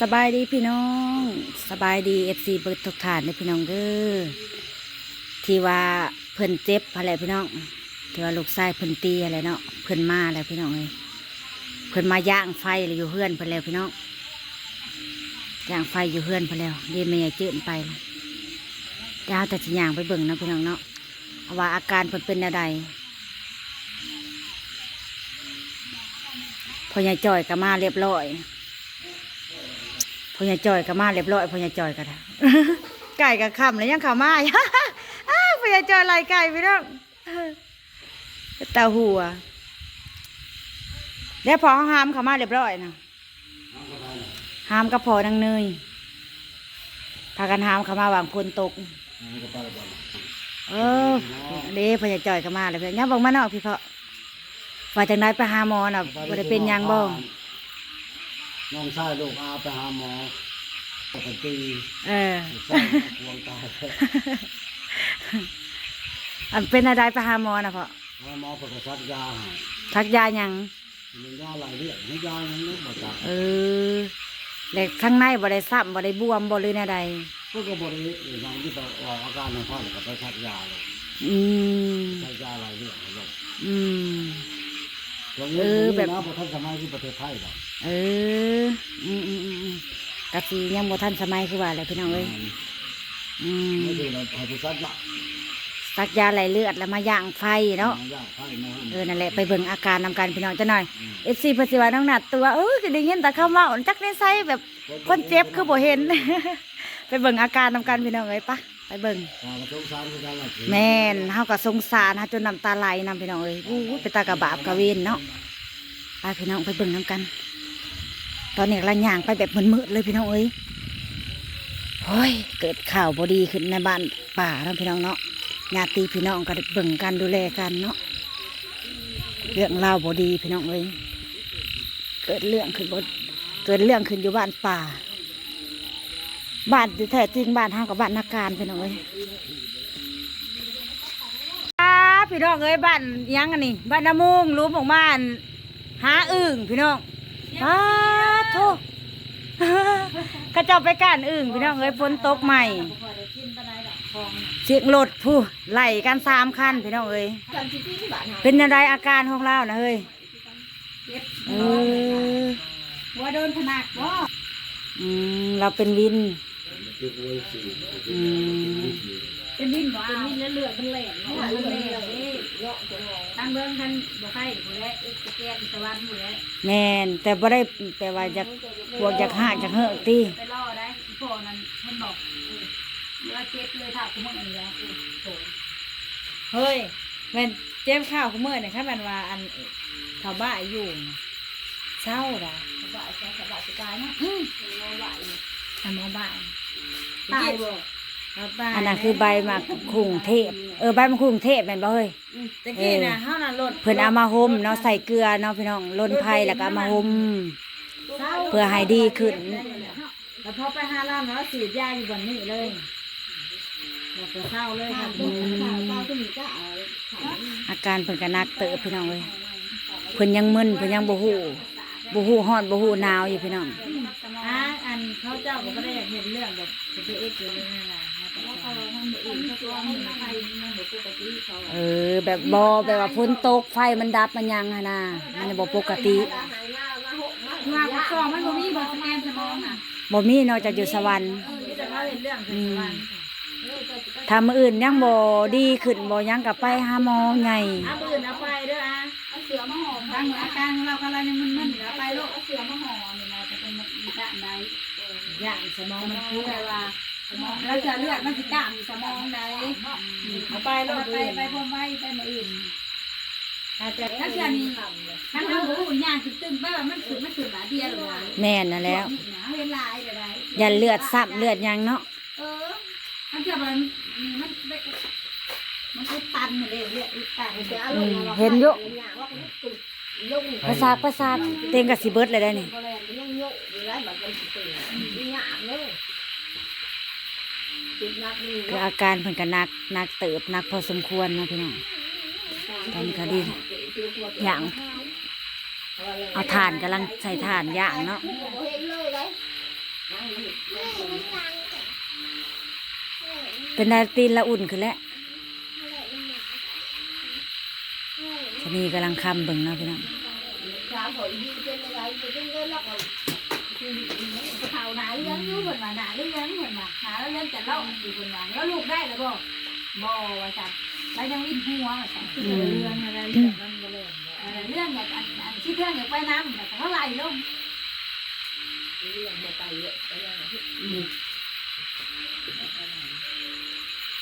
สบายดีพี่น้อง สบายดีเอฟซีเบิร์ดทุกฐานเลยพี่น้องเด้อที่ว่าเพิ่นเจ็บอะไรพี่น้องที่ว่าลูกชายเพิ่นตีอะไรเนาะเพิ่นมาแล้วพี่น้องเลยเพิ่นมาย่างไฟเลยอยู่เฮือนเพิ่นแล้วพี่น้องย่างไฟอยู่เฮือนเพิ่นแล้วเรีไม่ใหญ่จืดไปดาวแต่สิย่างไปเบิ่งนะพี่น้องเนาะว่าอาการเพิ่นเป็นอะไรพอใหญ่จ่อยก็มาเรียบร้อย พญาจอยก็มาเรียบร้อยพญาจอยก็ได้ไก่กับคำแล้วยังขามาอีกอ้าพญาจอยไล่ไก่พี่น้องตาหัวแล้วพอเขาหามขามาเรียบร้อยนะหามก็พอนางเนยพากันหามขามาวางพนตกเออเด้พญาจอยก็มาเลยเพื่อนย่าบอกมานอกพี่เพาะว่าจังไดไปหาหมอน่ะบ่ได้เป็นยังบ่ น้องชายลูกอาไปหาหมอปกติเออใส่ควงตายอันเป็นอะไรไปหาหมอนะพ่อหาหมอปกติยาให้ทักยาหยังมียาหลายเรื่องไม่ยายังนึกบ่จักเออแล้วข้างในบ่ได้ซ้ำบ่ได้บวมบ่เลยแนวใดพวกก็บริเวณอื่นบางที่ไปออกอาการในพ่อก็ไปชักยาเลยอืมใช้ยาหลายเรื่องเลยอืมลง เออแบบนะประเทศสมัยที่ประเทศไทยหรอกเอออืมอืมอืมอืมกะสียังบ่ทันสมัยคือว่าแหละพี่น้องเอ้ยอืมไม่ดูเราให้ผู้ชักยาสักยาไหลเลือดแล้วมาย่างไฟเนาะยาไทยนะเออนั่นแหละไปเบิ่งอาการนำกันพี่น้องจะหน่อย FC เพิ่นสิว่าน้องนัดตัวเออคือได้ยินแต่คำว่าอ่อนจักในไซแบบคนเจ็บคือบ่เห็น ไปเบิ่งอาการนำกันพี่น้องเอ้ยปะไป เบิ่งตาสงสารคือกันละแม่นเฮาก็สงสารเฮาจนน้ำตาไหลนำพี่น้องเอ้ยอู้ยไปตากระบาปกระเวนเนาะไปพี่น้องไปเบิ่งน้ำกัน ตอนนี้ละย่างไปแบบมืดๆเลยพี่น้องเอ้ยโอ้ยเกิดข่าวบดีขึ้นในบ้านป่าเนาะพี่น้องเนาะญาติพี่น้องก็ได้เบิ่งกันดูแลกันเนาะเรื่องราวบดีพี่น้องเอ้ยเกิดเรื่องขึ้นบเกิดเรื่องขึ้นอยู่บ้านป่า บ้านที่แท้จริงบ้านเฮากับบ้านนาการพี่น้องเอ้ยอ่าพี่น้องเอ้ยบ้านอิหยังอันนี้บ้านนามุงรู้บอกมาอันหาอึ่งพี่น้องป้าโทกระเจ้าไปก้านอึ่งพี่น้องเอ้ยฝนตกใหม่เสียงรถผู้ไล่กันสามคันพี่น้องเอ้ยเป็นอะไรอาการของเรานะเฮ้ยเออหัวโดนผนักบ่อืมเราเป็นวิน อืมเป็นวินบ่เป็นวินแล้วเลือดมันแหลมเนาะมันแหลมนี่ทางเบิ่งทันบ่ไฟหมดแล้วตะแกรงตะวันหมดแล้วแม่นแต่บ่ได้แต่ว่าอยากพวกอยากหาจากเฮอะตีไปรอได้พ่อนั้นมันบอกเออเมื่อเจ็บเลยถ้าคุณมึงอันนี้แล้วโอ้โหเฮ้ยแมันเจ็บข้าวขมือเนี่ยค่ะแมันว่าอันเขาบ้าอยู่เศร้าด่ะสบายใจสบายสบายนะอืมรอไหวอยู่อันหมอบ้า ตายบ่เขาบ้าอันนั้นคือใบหมากคุงเทพเออใบมะคุงเทพแม่นบ่เฮ้ยตะกี้น่ะเฮาน่ะรถเพิ่นเอามาห่มเนาะใส่เกลือเนาะพี่น้องลนไผ่แล้วก็เอามาห่มเศร้าเพื่อให้ดีขึ้นแล้วพอไปหาร้านแล้วสีดยาอยู่บนนี้เลยแล้วก็เศร้าเลยค่ะอืมตาก็มีจ้าอาการเพิ่นก็หนักเติบพี่น้องเอ้ยเพิ่นยังมึนเพิ่นยังบ่ฮู้ บ่ฮู้ฮ้อนบ่ฮู้หนาวอยู่พี่น้องอ่าอันเขาเจ้าก็บ่ได้อยากเห็นเรื่องแบบจะเอ็กซ์อยู่เลยนะแล้วเขาทำอื่นเขาตัวมันใครมันบ่ปกติเขาเออ แบบบ่แบบว่าฝนตกไฟมันดับมันยังหั่นน่ะมันบ่ปกติว่าก็ซองมันบ่มีบ่สแกนสมองน่ะบ่มีนอกจากอยู่สวรรค์มีแต่เขาเห็นเรื่องถึงวันถ้ามื้ออื่นยังบ่ดีขึ้นบ่ยังก็ไปหาหมอใหญ่เอาปืนเอาไปเด้ออะเอาเสือมาห่อทางอาการของเราก็เรายังมึน อย่างสมองมันคือแต่ว่าสมองแล้วจะเลือดมันสิกล้ามสมองใดเอาไปแล้วไปไปพรมไว้ไปมาอื่นถ้าจะถ้าเสือนี่ถ้าทำหูย่างตึงๆไปว่ามันขึ้นมันขึ้นหลาเดียวเลยแม่นนั่นแล้วเห็นลายเดี๋ยวใดอย่าเลือดซ้ำเลือดยังเนาะเออมันจะมันมันมันอุดตันเลยเรียกอุดตันเห็นอยู่ภาษาภาษาเต็งกับสิเบิร์ดเลยได้นี่ คืออาการเพิ่นก็นักนักเติบหนักพอสมควรนะพี่น้องตอนนี้ก็ดีอย่างเอาถ่านกำลังใส่ถ่านย่างเนาะเป็นดาตีนละอุ่นขึ้นแล้วชนีกำลังคำเบิ่งเนาะพี่น้อง อยู่เหมือนว่าหนาเลี้ยงเหมือนว่าหนาแล้วเลี้ยงแต่เล่าอยู่เหมือนว่าแล้วลูกได้แล้วบ่บ่ว่าจันแล้วยังวิ่งหัวว่าจันอืมเรื่องอะไรเรื่องมันบ่เลยเออเรื่องอย่างอันอันที่เรื่องอย่างไปน้ำแต่เขาไหลลง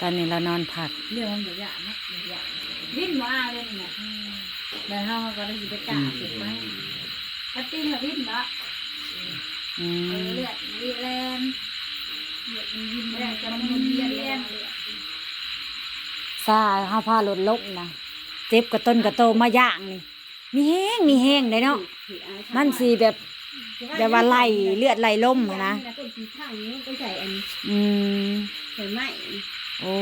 ตอนนี้เรานอนผักเรื่องมันบ่ยากนะบ่ยากวิ่งมาเลยนี่นะแล้วเฮาก็ได้สิไปกล้าเก็บไว้กระติ้งกับวิ่งเนาะอื เออมเลือดวีแลนเลือดมันวิ่งแรงจะมันวนเวียนเวียนซาเฮาพารถลกนะเจ็บกระต้นกระโตมาย่างนี่ มีแห้งมีแห้งได้เนาะมันสีแบบแบบว่าไหลเลือดไหลล่มหั้นนะต้นสีข้างนี้ก็ใส่อันอืมใส่ไม้โอ้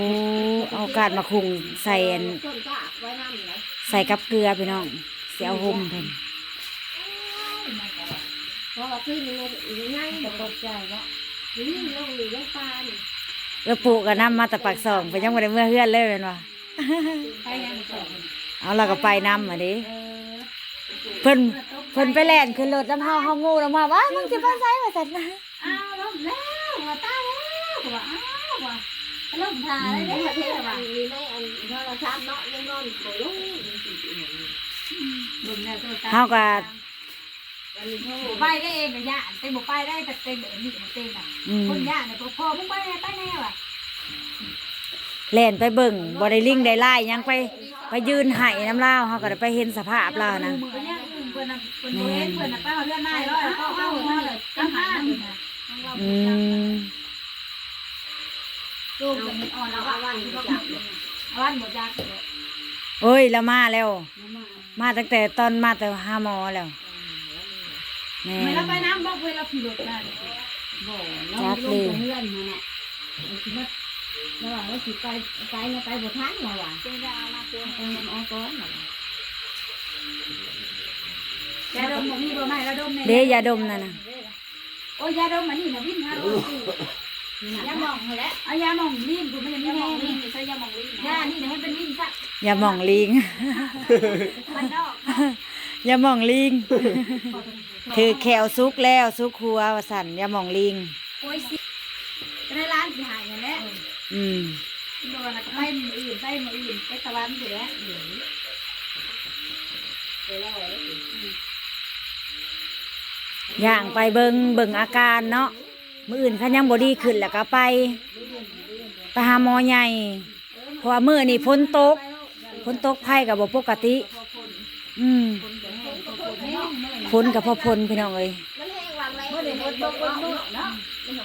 เอากาดมาคุงใส่อันต้นกากไว้น้ำเลยใส่กับเกลือพี่น้องเสียห่มเพิ่น เพราะว่าที่นี่มันง่ายแต่ตกใจว่าวิ่งลงหรือลงปลาเนี่ยเออปู่ก็นำมาแต่ปากซองไปยังบ่ได้เมื่อเฮือนเลยแม่นว่าไปยังสองเอาเราก็ไปนำอะดิเออเพิ่นเพิ่นไปแล่นขึ้นรถน้ำเฮาเฮางูลงมาว่ามึงสิไปไสว่าซั่นนะอ้าวล้มแล้วว่าตายแล้วว่าอ้าวว่าล้มทาได้ได้ประเทศว่ามีไม่อันโทรศัพท์เนาะยังนอนโผล่ลงแล้วโทรศัพท์เฮาก็ ไปได้เองก็ย่านเต็มบ่ไปได้แต่เต็มแบบนี้มันเต็มอะอืมคนย่านเนี่ยพอมึงไปแน่ไปแน่ว่ะแล่นไปเบิ่งบ่ได้ลิงได้ไล่ยังไปไปยืนไห้น้ำลาวเฮาก็ได้ไปเห็นสภาพลาวนะเพิ่นย่างอื่นเพิ่นน่ะเพิ่นบ่เห็นเพิ่นน่ะไปเอาเรื่องนายร้อยก็เอาหัวเลยกำหานั่นน่ะอืมลูกมันอ่อนแล้วว่าวันที่เขาจับวันบ่จักเลยโอ้ยเรามาแล้ว มาตั้งแต่ตอนมาแต่หาหมอแล้ว แม่ไม่เราไปน้ำบ่เวลาขี่รถมาบ่จักเลยเพื่อนมาเนี่ยคิดว่าระหว่างว่าสิไปไปแล้วไปบ่ทันเราอะเป็นดาวมาตัวเออออกก่อนแกดมบ่มีบ่ไม่แล้วดมเด้ยาดมนั่นน่ะโอ้ยยาดมมันนี่นะวิ่งหาโลยาหมองแหละเอายาหมองลิ้นกูมันยังไม่แห้งลิ้นใช้ยาหมองลิ้นยานี่นะให้เป็นลิ้นซะอย่ามองลิงมันนอก อย่ามองลิง ถือแขวซุกแล้วซุกหัวว่าสั่นอย่ามองลิงโอ้ยสิในร้านสิหายเงินแล้วอืมโดนแล้วก็ไปมืออื่นไปมืออื่นไปตะวันอยู่แล้วเดี๋ยวไปแล้วย่างไปเบิงเบิงอาการเนาะมืออื่นเขายังบอดีขึ้นแล้วก็ไปไปหาหมอใหญ่เพราะว่ามือนี่ฝนตกฝนตกไผ่กับบปกติ อืม ฝนกับพ่อพลพี่น้องเอ้ยเอเดี๋ยวตกวันนู้นเนาะอืม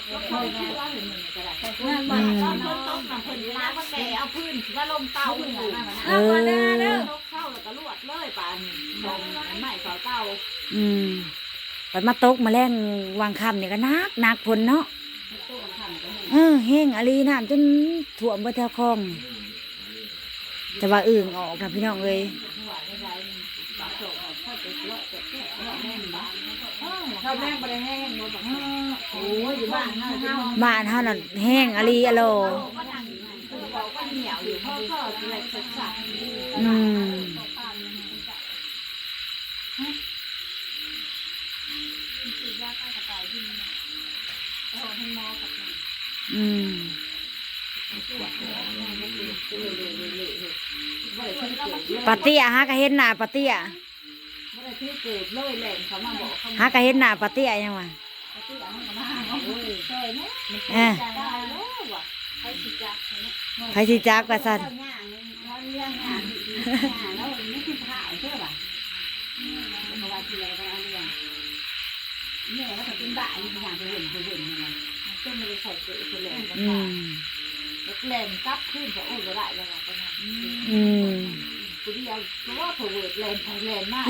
เอาพื้นว่าลมเตาเนี่ยเท้าก็ลวดเลยป่านมใหม่เสาเตาอืมไปมาตกมาแล่งวางคำเนี่ก็นักนักฝนเนาะเออแห้งอะไรน้ำจนถ่วมไปแถวคลองนี่แต่ว่าอึ่งออกนะพี่น้องเอ้ย เราแม่งไปแห้งหมดโอ้ยอยู่บ้านฮาเฮาบ้านเฮานั่นแห้งอะไรอะโลบอกว่าเหนียวอยู่พ่อก็อะไรสักอืมอืมปาเตียฮะก็เห็นหน้าปาเตีย เมื่อที่เกิดเลยแหล่งเขามาบอกเขาฮะก็เห็นหน้าปาเตี้ยยังวะที่หลังเขามาโอ้ยเคยไหมเออใจได้แล้วว่ะใครสิจักไผสิจักว่าซั่นเรื่องงานเรื่องงานแล้วนี่คือถ่ายใช่ป่ะเพราะว่าที่เราไปเอาเรื่องเนี่ยแล้วก็เป็นบ้าอยู่อย่างไปเห็นไปเห็นเนี่ยจนไม่ได้ใส่เกลือไปเลยอืมแหล่งกับขึ้นจะโอ้ยก็ได้แล้วก็นั่นอืมกูเดียวเพราะว่าเขาเวิร์ดแลนด์ไทยแลนด์มาก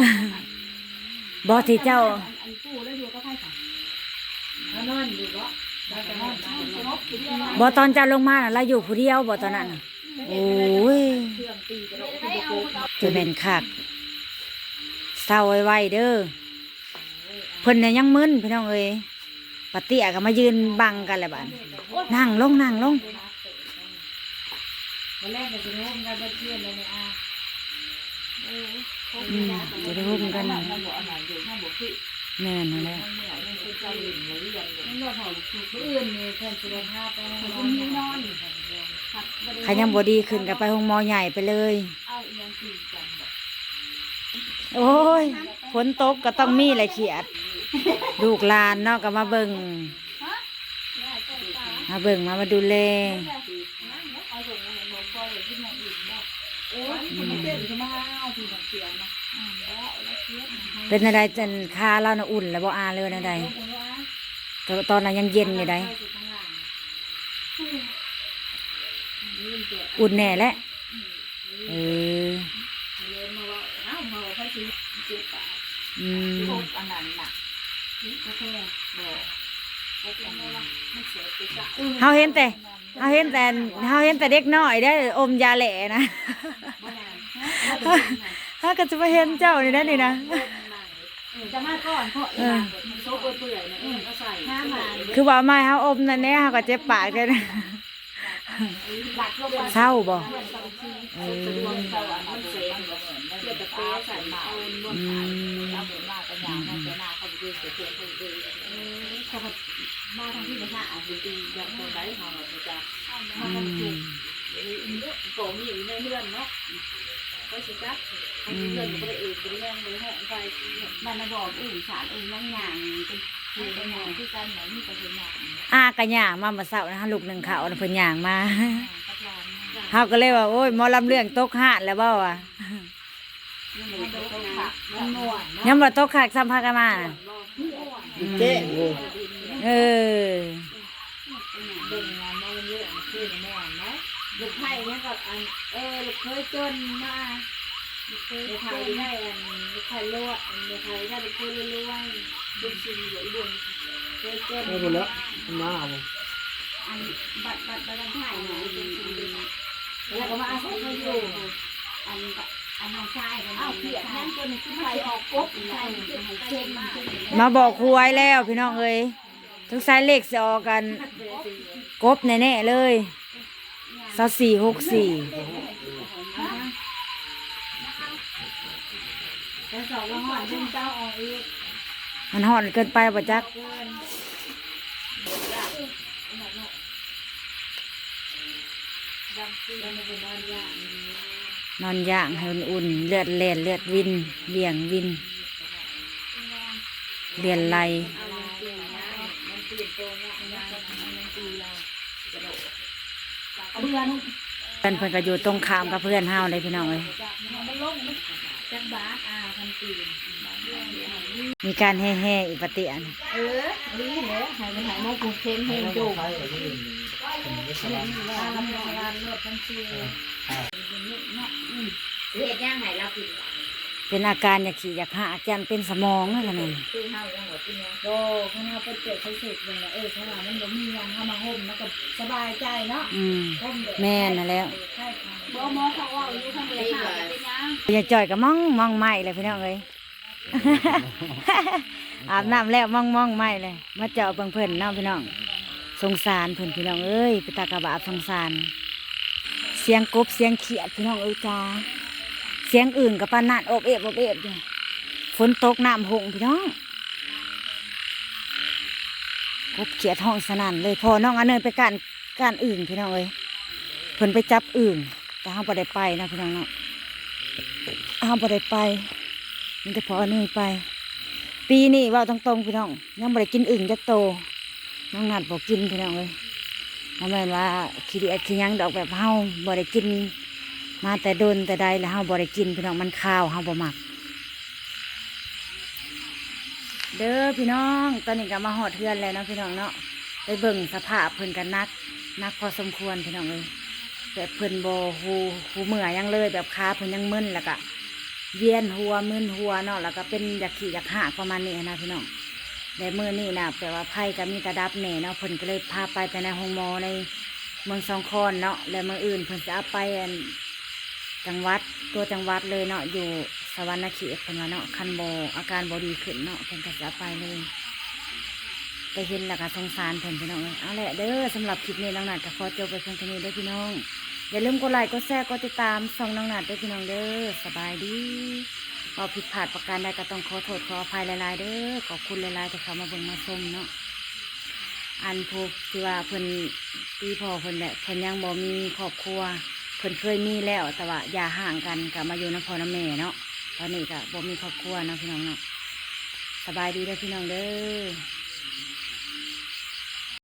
บ่ที่เจ้า อันกู้แล้วอยู่ก็ไพ่ค่ะนอนอยู่ก็แล้วก็นอตอนเจ้าลงมาน่ะเราอยู่ผู้เดียวบ่ตอนนั้นน่ะโอ้ยเครื่องตีกระโดดขึ้นโกงจะเป็นคักเศร้าไว้ๆเด้อเพิ่นน่ะยังมึนพี่น้องเอ้ยปะเตี้ยก็มายืนบังกันแหละบ้านนั่งลงนั่งลงวันแรกจะร่วมกันเพื่อนเลยเนี่ยอะอืมจะได้ร่วมกัน มันบอกอาหารอยู่ข้างบนที่แม่นนั่นแหละมันเหนียวมันเป็นใจหลินหรือยังนั่นก็ของผู้อื่นนี่เพื่อนสุขภาพไปมันมีนอนผักใครยังบ่ดีขึ้นก็ไปห้องหมอใหญ่ไปเลย เอาอีกอย่างสี่กันแบบโอ้ยฝนตกก็ต้องมีแหละเขียด ลูกหลานเนาะก็มาเบิ่งมาเบิ่งมามาดูแลเอาส่งมาในโมกอยที่ไหนอีกบ้างโอ้ยมันเต้นขึ้นมาเอาที่หนังเสียงนะอืมแล้วแล้ว เป็นอะไรจันคาเราน่ะอุ่นแล้วบ่อาเลยนะใดก็ตอนนั้นยังเย็นอยู่ใดอุ่นแน่แหละเออเลยมาว่าเอ้ามาว่าเขาซื้อเจ็บปากอืมเฮาเห็นแต่เฮาเห็นแต่เฮาเห็นแต่เด็กน้อยได้อมยาแหล่นะ บ่นานเฮาก็จะมาเห็นเจ้านี่นะนี่นะจะมาก่อนเพราะอีหลังมันโซเปื่อยๆนะเออก็ใส่ห้ามาคือว่าไม่เฮาอมนั่นแหละเฮาก็เจ็บปากเด้อนะหลักลงมาเศร้าบ่เออดวงสวรรค์มันเสียเหมือนเทียบกับเป๊ะใส่มาเอานวดอืขายมเอาเหมือนมากันอย่างนั้นแต่หน้าเขาไปดูเสียเสียเขาไปดูเออเขาก็มาทางที่จะหน้าอาจจะตีอย่างตรงไหนของเราจะมาอืทางจุดมโกมีอยู่ในเรือนเนาะก็สิจ๊ะอันนี้เรือนก็ได้เองเป็นแรงเลยห้องไฟมันมาบอกอื่นสารอื่นย่างอย่างเป็นคือเป็นอย่างที่กันเหมือนมีแต่เป็นอย่างอากะย่างมาเมื่อเช้านะฮะลูกหนึ่งเขาน่ะเพิ่นย่างมากับร้านเฮาก็เลยว่าโอ้ยหมอลำเรื่องตกหาดแล้วเบ้าอะนี่มันต้องผักมันนวลยังบ่ตกคักซ้ำพากันมาน่ะเจ๊โอ้เออ เบิ่งงานมาเยอะคือแม่เนาะลูกไผ่เนี่ยกับ อันเออลูกเคยจนมาลูกเคยไทยได้อันลูกไผ่ลวกอันลูกไผ่ได้ลูกเคยรวยดุนซีหรือดุนเคยจนได้หมดแล้วมาเอาอันบัตรบัตรบัตรไทยเนี่ยแล้วก็มาอาศัยอยู่อันอันน้องชายอ้าวเปียนั่นจนขึ้นไปออกกบใช่เช่นมาบอกครูไว้แล้วพี่น้องเอ้ยทุกสายเลขสิออกกันกบแน่ๆเลย 2464แต่หกอีกมันฮ้อนเกินไปบ่ะจักเกินอนยากนอนย่างให้อุ่นเลือดแลนเลือดวินเบี่ยงวินเลียนไหล เอามันเปลี่ยนนะมันเปลี่ยนตัวเนี่ยมันมันตีเรากระโดด เอาเบื่อนุ่มเพื่อนเพิ่นก็อยู่ตรงข้ามกับเพื่อนเฮาเลยพี่น้องเอ้ยมันลงจักบาทอ่าพันตีมีการแห่ๆอีกปฏิอันเออดีเลยหายไปหายมาผูกเค็มเฮงโจมใช้อันนี้เป็นสลับว่าลำงานเลือดพันตีเฮ็ดย่างไหนเรากิน เป็นอาการอยากขี่อยากหาจันเป็นสมองนั่นแหละนั่นคือเฮายังหมดที่นี่โดข้างหน้าเป็นเจ็ดใช้สุดเลยนะเออขนาดมันบ่มียังเข้ามาห่มแล้วก็สบายใจเนาะอืม ห่มเด็กแม่นน่ะแล้ว ใช่ค่ะบ่มอเขาว่าอยู่ข้างเดียวค่ะเป็นยังอย่าจ่อยก็มองมองไม่เลยพี่น้องเอ้ย อาบน้ำแล้วมองมองไม่เลย มาเจาะเบิ่งเพิ่นเนาะพี่น้อง สงสารเพิ่นพี่น้องเอ้ยไปตากระบาบสงสาร เสียงกบเสียงเขียดพี่น้องเอ้ยจ้าเสียงอื่นกับปานนาดอบเอบอบเอบอยู่ฝนตกน้ำหงพี่น้องกบเขียดห้องสนั่นเลยพอน้องอันเนินไปการการอื่นพี่น้องเอ้ยเพิ่นไปจับอื่นแต่ห้ามบ่ได้ไปนะพี่น้องเนาะห้ามบ่ได้ไปมันจะพออันเนินไป ปีนี้ว่าตรงๆพี่น้องยังบ่ได้กินอื่นจักโตน้องนัดบอกกินพี่น้องเอ้ยบ่แม่ว่าขี้ดีขี้ยังดอกแบบเฮาบ่ได้กิน มาแต่โดนแต่ใดแล้วเฮาบ่ได้กินพี่น้องมันข้าวเฮาบ่มัก เด้อพี่น้องตอนนี้ก็มาหอดเทือนแล้วเนาะพี่น้องเนาะไปเบิ่งสภาพเพิ่นกันนักนักพอสมควรพี่น้องเลยแบบเพิ่นโบหูหูเมื่อยังเลยแบบขาเพิ่นยังมึนแล้วก็เวียนหัวมึนหัวเนาะแล้วก็เป็นอยากขี่อยากหากประมาณนี้นะพี่น้องแต่มือนี่นะแปลว่าไพ่ก็มีตาดับแหน่เนาะเพิ่นก็เลยพาไปแต่ในห้องหมอในเมืองสองคอนเนาะแล้วมืออื่นเพิ่นจะเอาไปอัน จังหวัดตัวจังหวัดเลยเนาะอยู่สวรรณเขตเพิ่นว่าเนาะคันโบอาการบดีขึ้นเนาะเพิ่นก็จะเอาไปเลยไปเห็นแล้วก็สงสารเพิ่นพี่น้องเอ้ยเอาแหละเด้อสำหรับคลิปนี้น้องนัดก็ขอจบไปเพียงเท่านี้เด้อพี่น้อง อย่าลืมกดไลค์กดแชร์กดติดตามส่องน้องนัดด้วยพี่น้องเด้อสบายดีพอผิดพลาดประการใดก็ต้องขอโทษขออภัยหลายๆเด้อขอบคุณหลายๆที่เข้ามาเบิ่งมาชมเนาะอันพวกที่ว่าเพิ่นตีพ่อเพิ่นแหละเพิ่นยังบ่มีครอบครัว พิ่นเคยมีแล้วแต่ว่าอย่าห่างกันกับมาอยู่น้ำพอน้ำแม่เนาะตอนนี้ก็บ่มีครอบครัวเนาะพี่น้องเนาะสบายดีเด้อพี่น้องเด้อ